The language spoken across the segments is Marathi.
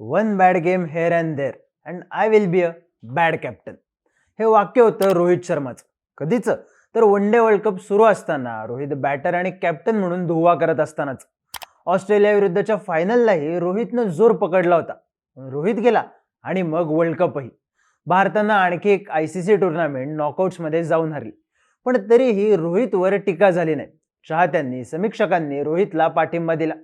One bad game here and there and I will be a bad captain हे वाक्य होतं रोहित शर्माचं. कधीच? तर वन डे वर्ल्ड कप सुरू असताना रोहित बॅटर आणि कॅप्टन म्हणून धुवा करत असतानाच. ऑस्ट्रेलिया विरुद्धच्या फायनललाही रोहितनं जोर पकडला होता. रोहित गेला आणि मग वर्ल्ड कपही भारतानं आणखी एक आय सी सी टुर्नामेंट नॉकआउट्समध्ये जाऊन हरली. पण तरीही रोहितवर टीका झाली नाही. चाहत्यांनी समीक्षकांनी रोहितला पाठिंबा दिला.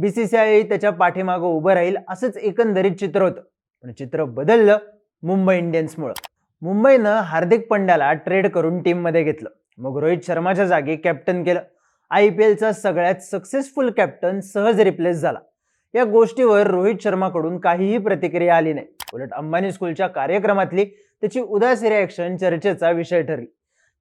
बीसीसीआय त्याच्या पाठीमागं उभं राहील असंच एकंदरीत चित्र होतं. पण चित्र बदललं मुंबई इंडियन्समुळं. मुंबईनं हार्दिक पंड्याला ट्रेड करून टीममध्ये घेतलं. मग रोहित शर्माच्या जागी कॅप्टन केलं. आय पी एलचा सगळ्यात सक्सेसफुल कॅप्टन सहज रिप्लेस झाला. या गोष्टीवर रोहित शर्माकडून काहीही प्रतिक्रिया आली नाही. उलट अंबानी स्कूलच्या कार्यक्रमातली त्याची उदास रिॲक्शन चर्चेचा विषय ठरली.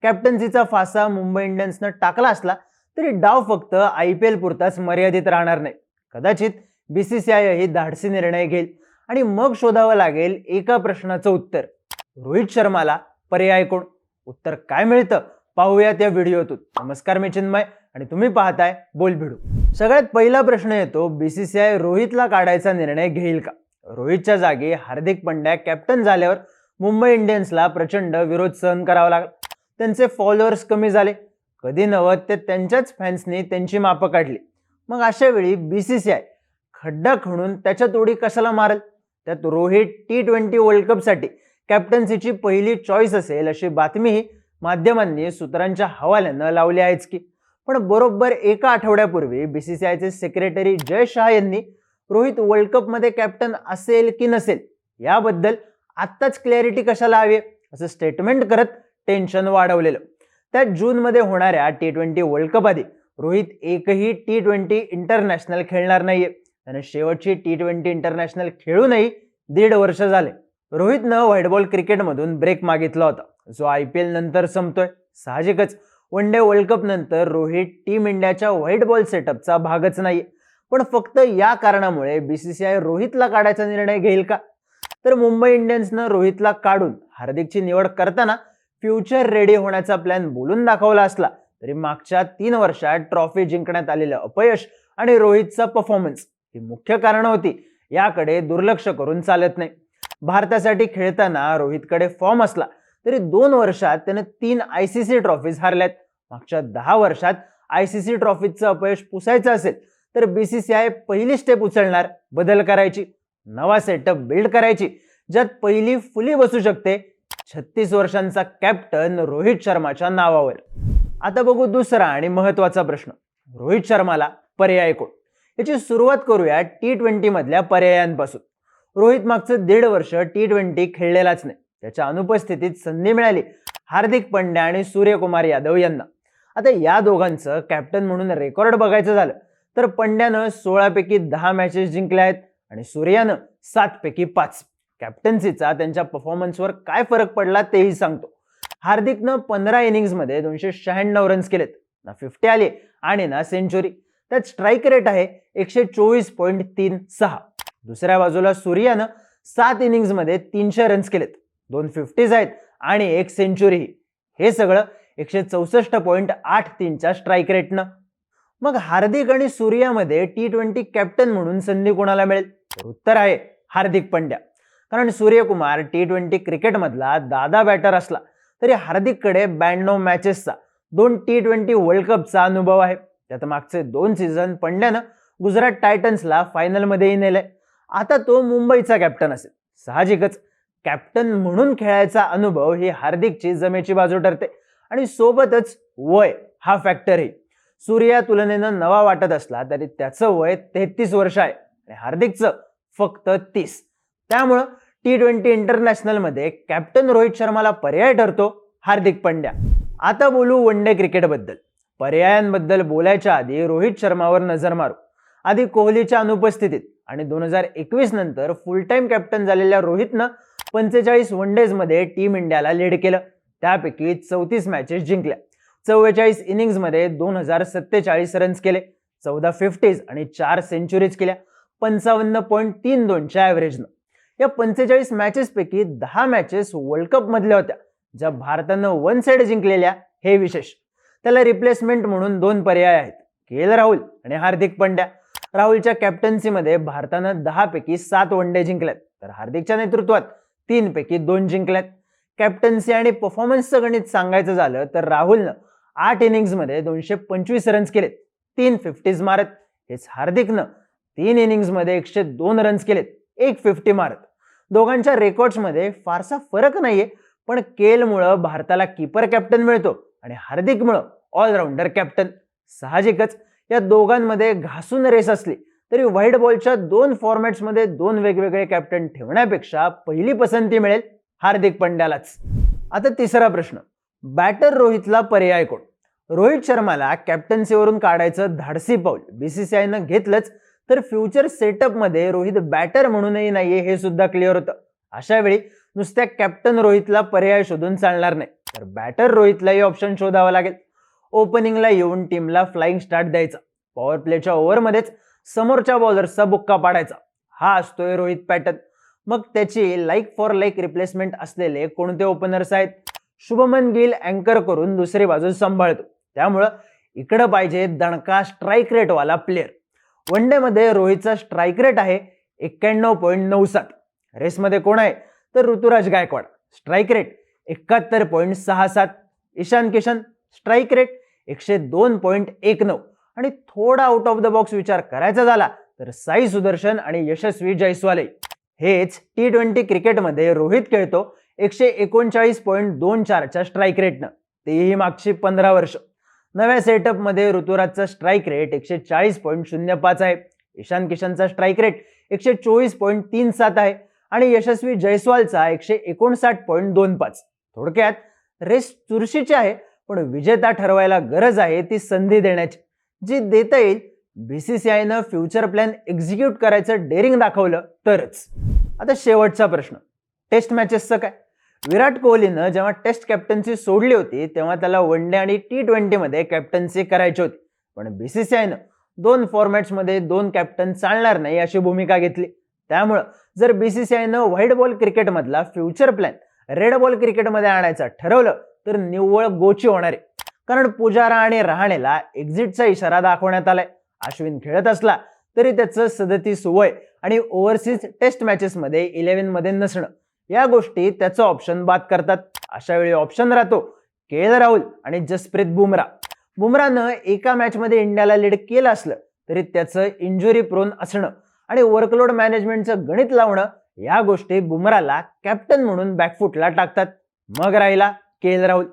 कॅप्टन्सीचा फासा मुंबई इंडियन्सनं टाकला असला तरी डाव फक्त आय पी एल पुरताच मर्यादित राहणार नाही. कदाचित बीसीसीआय ही धाडसी निर्णय घेईल आणि मग शोधावं लागेल एका प्रश्नाचं उत्तर. रोहित शर्माला पर्याय कोण? उत्तर काय मिळतं? पाहूयात या व्हिडिओतून. नमस्कार मी चिन्मय आणि तुम्ही पाहताय बोल भिडू सगळ्यात पहिला प्रश्न येतो बीसीसीआय रोहितला काढायचा निर्णय घेईल का? रोहितच्या जागी हार्दिक पंड्या कॅप्टन झाल्यावर मुंबई इंडियन्सला प्रचंड विरोध सहन करावा लागला. त्यांचे फॉलोअर्स कमी झाले. कधी नवत ते त्यांच्याच फॅन्सनी त्यांची मापं काढली. मग अशा वेळी आय खड्डा खणून त्याच्या तोडी कशाला मारेल? त्यात रोहित टी ट्वेंटी वर्ल्ड कपसाठी कॅप्टन्सीची पहिली चॉईस असेल अशी बातमीही माध्यमांनी सूत्रांच्या हवाल्यानं लावली आहेच की. पण बरोबर एका आठवड्यापूर्वी बीसीसीआयचे सेक्रेटरी जय शहा यांनी रोहित वर्ल्ड कपमध्ये कॅप्टन असेल की नसेल याबद्दल आत्ताच क्लॅरिटी कशाला हवी असं स्टेटमेंट करत टेन्शन वाढवलेलं. त्यात जूनमध्ये होणाऱ्या टी ट्वेंटी वर्ल्ड कप आधी रोहित एकही टी ट्वेंटी इंटरनॅशनल खेळणार नाहीये. त्याने शेवटची टी ट्वेंटी इंटरनॅशनल खेळूनही दीड वर्ष झाले. रोहितनं व्हाईटबॉल क्रिकेटमधून ब्रेक मागितला होता. जो आय पी एल नंतर संपतोय. साहजिकच वन डे वर्ल्ड कप नंतर रोहित टीम इंडियाच्या व्हाईट बॉल सेटअपचा भागच नाही पण फक्त या कारणामुळे बीसीसीआय रोहितला काढायचा निर्णय घेईल का? तर मुंबई इंडियन्सनं रोहितला काढून हार्दिकची निवड करताना फ्युचर रेडी होण्याचा प्लॅन बोलून दाखवला असला. तरी मागच्या तीन वर्षात ट्रॉफी जिंकण्यात आलेलं अपयश आणि रोहितचा परफॉर्मन्स ही मुख्य कारणं होती. याकडे दुर्लक्ष करून चालत नाही. भारतासाठी खेळताना रोहितकडे फॉर्म असला तरी दोन वर्षात त्याने तीन आय सी सी ट्रॉफीज हारल्यात. मागच्या दहा वर्षात आय सी सी ट्रॉफीजचं अपयश पुसायचं असेल तर बीसीसीआय पहिली स्टेप उचलणार बदल करायची. नवा सेटअप बिल्ड करायची. ज्यात पहिली फुली बसू शकते छत्तीस वर्षांचा कॅप्टन रोहित शर्माच्या नावावर. आता बघू दुसरा आणि महत्त्वाचा प्रश्न. रोहित शर्माला पर्याय कोण? याची सुरुवात करूया टी ट्वेंटी मधल्या पर्यायांपासून. रोहित मागचं दीड वर्ष टी ट्वेंटी खेळलेलाच नाही. त्याच्या अनुपस्थितीत संधी मिळाली हार्दिक पंड्या आणि सूर्यकुमार यादव यांना. आता या दोघांचं कॅप्टन म्हणून रेकॉर्ड बघायचं झालं तर पंड्यानं सोळापैकी दहा मॅचेस जिंकल्या आहेत आणि सूर्यानं सातपैकी पाच. कॅप्टन्सीचा त्यांच्या परफॉर्मन्सवर काय फरक पडला तेही सांगतो. हार्दिकनं पंधरा इनिंग्समध्ये दोनशे शहाण्णव रन्स केलेत. ना फिफ्टी आली आणि ना सेंचुरी त्यात स्ट्राईक रेट आहे एकशे चोवीस पॉईंट तीन सहा. दुसऱ्या बाजूला सूर्यानं सात इनिंग्समध्ये तीनशे रन्स केलेत. दोन फिफ्टीज आहेत आणि एक सेंचुरी हे सगळं एकशे चौसष्ट पॉईंट आठ तीनच्या स्ट्राईक रेटनं मग हार्दिक आणि सूर्यामध्ये टी ट्वेंटी कॅप्टन म्हणून संधी कोणाला मिळेल? तर उत्तर आहे हार्दिक पंड्या. कारण सूर्यकुमार टी ट्वेंटी क्रिकेटमधला दादा बॅटर असला. तरी हार्दिककडे ब्याण्णव मॅचेसचा दोन टी ट्वेंटी वर्ल्ड कपचा अनुभव आहे. त्यात मागचे दोन सीझन पंड्यानं गुजरात टायटन्सला फायनलमध्येही नेलंय. आता तो मुंबईचा कॅप्टन असेल. साहजिकच कॅप्टन म्हणून खेळायचा अनुभव ही हार्दिकची जमेची बाजू ठरते. आणि सोबतच वय हा फॅक्टरही सूर्या तुलनेनं नवा वाटत असला तरी त्याचं वय तेहतीस वर्ष आहे. आणि हार्दिकचं फक्त तीस. त्यामुळं टी ट्वेंटी इंटरनॅशनलमध्ये कॅप्टन रोहित शर्माला पर्याय ठरतो हार्दिक पंड्या. आता बोलू वन डे क्रिकेटबद्दल. पर्यायांबद्दल बोलायच्या आधी रोहित शर्मावर नजर मारू. आधी कोहलीच्या अनुपस्थितीत आणि दोन हजार एकवीस नंतर फुल टाईम कॅप्टन झालेल्या रोहितनं पंचेचाळीस वन डेजमध्ये टीम इंडियाला लीड केलं. त्यापैकी चौतीस मॅचेस जिंकल्या. चव्वेचाळीस इनिंग्समध्ये दोन हजार सत्तेचाळीस रन्स केले. चौदा फिफ्टीज आणि चार सेंचुरीज केल्या. पंचावन्न पॉईंट तीन दोनच्या ॲव्हरेजनं या पंचेचाळीस मॅचेसपैकी दहा मॅचेस वर्ल्ड कपमधल्या होत्या ज्या भारतानं वन साइड जिंकलेल्या हे विशेष. त्याला रिप्लेसमेंट म्हणून दोन पर्याय आहेत के एल राहुल आणि हार्दिक पंड्या. राहुलच्या कॅप्टन्सीमध्ये भारतानं दहापैकी सात वन डे जिंकल्यात तर हार्दिकच्या नेतृत्वात तीनपैकी दोन जिंकल्यात. कॅप्टन्सी आणि परफॉर्मन्सचं गणित सांगायचं झालं तर राहुलनं आठ इनिंग्समध्ये दोनशे पंचवीस रन्स केलेत तीन फिफ्टीज मारत. हेच हार्दिकनं तीन इनिंग्समध्ये एकशे दोन रन्स केलेत. एक फिफ्टी मारत. दोघांच्या रेकॉर्ड्समध्ये फारसा फरक नाहीये पण केलमुळं भारताला कीपर कॅप्टन मिळतो आणि हार्दिकमुळं ऑलराऊंडर कॅप्टन साहजिकच या दोघांमध्ये घासून रेस असली तरी व्हाईट बॉलच्या दोन फॉर्मॅट्समध्ये दोन वेगवेगळे कॅप्टन ठेवण्यापेक्षा पहिली पसंती मिळेल हार्दिक पंड्यालाच. आता तिसरा प्रश्न. बॅटर रोहितला पर्याय कोण? रोहित शर्माला कॅप्टन्सीवरून काढायचं धाडसी पाऊल. बीसीसीआयनं घेतलंच तर फ्युचर सेटअपमध्ये रोहित बॅटर म्हणूनही नाहीये हे सुद्धा क्लिअर होतं. अशा वेळी नुसत्या कॅप्टन रोहितला पर्याय शोधून चालणार नाही. तर बॅटर रोहितलाही ऑप्शन शोधावा लागेल. ओपनिंगला येऊन टीमला फ्लाइंग स्टार्ट द्यायचा. पॉवर प्लेच्या ओव्हरमध्येच समोरच्या बॉलर्सचा बुक्का पाडायचा. हा असतोय रोहित पॅटर्न. मग त्याची लाईक फॉर लाईक रिप्लेसमेंट असलेले कोणते ओपनर्स आहेत? शुभमन गिल अँकर करून दुसरी बाजू सांभाळतो. त्यामुळं इकडं पाहिजे दणका स्ट्राईक रेटवाला प्लेअर वनमध्ये रोहितचा स्ट्राईक रेट आहे एक्क्याण्णव पॉईंट नऊ सात. रेसमध्ये कोण आहे? तर ऋतुराज गायकवाड. स्ट्राईक रेट एकाहत्तर पॉईंट सहा सात. ईशान किशन स्ट्राईक रेट एकशे दोन पॉईंट एक नऊ. आणि थोडा आउट ऑफ द बॉक्स विचार करायचा झाला तर साई सुदर्शन आणि यशस्वी जयस्वाले हेच टी ट्वेंटी क्रिकेटमध्ये रोहित खेळतो एकशे एकोणचाळीस पॉईंट दोन चारच्या स्ट्राईक रेटनं तेही मागची पंधरा वर्ष. नव्या सेटअपमध्ये ऋतुराजचा स्ट्राईक रेट एकशे चाळीस पॉईंट शून्य पाच आहे. ईशान किशनचा स्ट्राईक रेट एकशे चोवीस पॉईंट तीन सात आहे आणि यशस्वी जयस्वालचा एकशे एकोणसाठ पॉईंट दोन पाच. थोडक्यात रेस चुरशीची आहे पण विजेता ठरवायला गरज आहे ती संधी देण्याची. जी देता येईल बीसीसीआयनं फ्युचर प्लॅन एक्झिक्यूट करायचं डेअरिंग दाखवलं तरच. आता शेवटचा प्रश्न. टेस्ट मॅचेसचं काय? विराट कोहलीनं जेव्हा टेस्ट कॅप्टन्सी सोडली होती तेव्हा त्याला वन डे आणि टी ट्वेंटीमध्ये कॅप्टन्सी करायची होती. पण बीसीसीआयनं दोन फॉर्मॅट्समध्ये दोन कॅप्टन चालणार नाही अशी भूमिका घेतली. त्यामुळं जर बीसीसीआयनं व्हाईट बॉल क्रिकेटमधला फ्युचर प्लॅन रेड बॉल क्रिकेटमध्ये आणायचं ठरवलं तर निव्वळ गोची होणार. आहे कारण पुजारा आणि रहाणेला एक्झिटचा इशारा दाखवण्यात आलाय. अश्विन खेळत असला तरी त्याचं सदतीस वय आणि ओव्हरसीज टेस्ट मॅचेसमध्ये इलेव्हनमध्ये नसणं. या गोष्टी त्याचं ऑप्शन बाद करतात. अशा वेळी ऑप्शन राहतो. के एल राहुल आणि जसप्रीत बुमरा बुमरानं एका मॅचमध्ये इंडियाला लीड केलं असलं तरी त्याचं इंजुरी प्रोन असणं आणि वर्कलोड मॅनेजमेंटचं गणित लावणं या गोष्टी बुमराला कॅप्टन म्हणून बॅकफुटला टाकतात. मग राहिला के एल राहुल.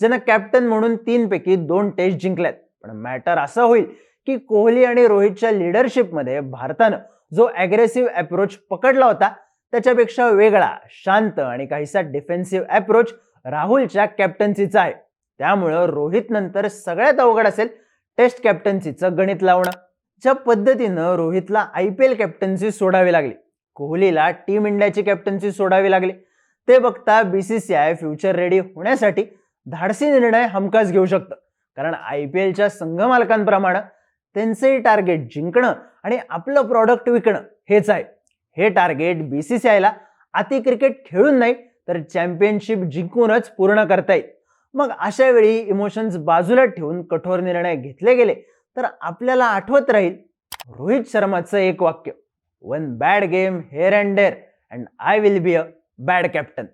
ज्यानं कॅप्टन म्हणून तीनपैकी दोन टेस्ट जिंकल्यात. पण मॅटर असं होईल की कोहली आणि रोहितच्या लिडरशिपमध्ये भारतानं जो ॲग्रेसिव्ह अप्रोच पकडला होता त्याच्यापेक्षा वेगळा शांत आणि काहीसा डिफेन्सिव्ह अप्रोच राहुलच्या कॅप्टन्सीचा आहे. त्यामुळं रोहित नंतर सगळ्यात अवघड असेल टेस्ट कॅप्टन्सीचं गणित लावणं. ज्या पद्धतीनं रोहितला आय पी एल कॅप्टन्सी सोडावी लागली कोहलीला टीम इंडियाची कॅप्टन्सी सोडावी लागली ते बघता बीसीसीआय फ्युचर रेडी होण्यासाठी धाडसी निर्णय हमखास घेऊ शकतं. कारण आय पी एलच्या संघ मालकांप्रमाणे त्यांचंही टार्गेट जिंकणं आणि आपलं प्रॉडक्ट विकणं हेच आहे. हे टार्गेट बी सी सी आयला अति क्रिकेट खेळून नाही तर चॅम्पियनशिप जिंकूनच पूर्ण करता येईल. मग अशा वेळी इमोशन्स बाजूला ठेवून कठोर निर्णय घेतले गेले तर आपल्याला आठवत राहील रोहित शर्माचं एक वाक्य one bad game here and there and I will be a bad captain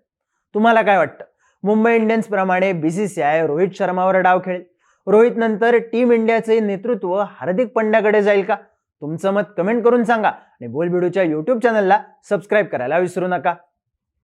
तुम्हाला काय वाटतं? मुंबई इंडियन्स प्रमाणे आय रोहित शर्मावर डाव खेळेल. रोहित नंतर टीम इंडियाचे नेतृत्व हार्दिक पंड्याकडे जाईल का? तुमचं मत कमेंट करून सांगा आणि बोलबिडूच्या यूट्यूब चॅनलला सबस्क्राईब करायला विसरू नका.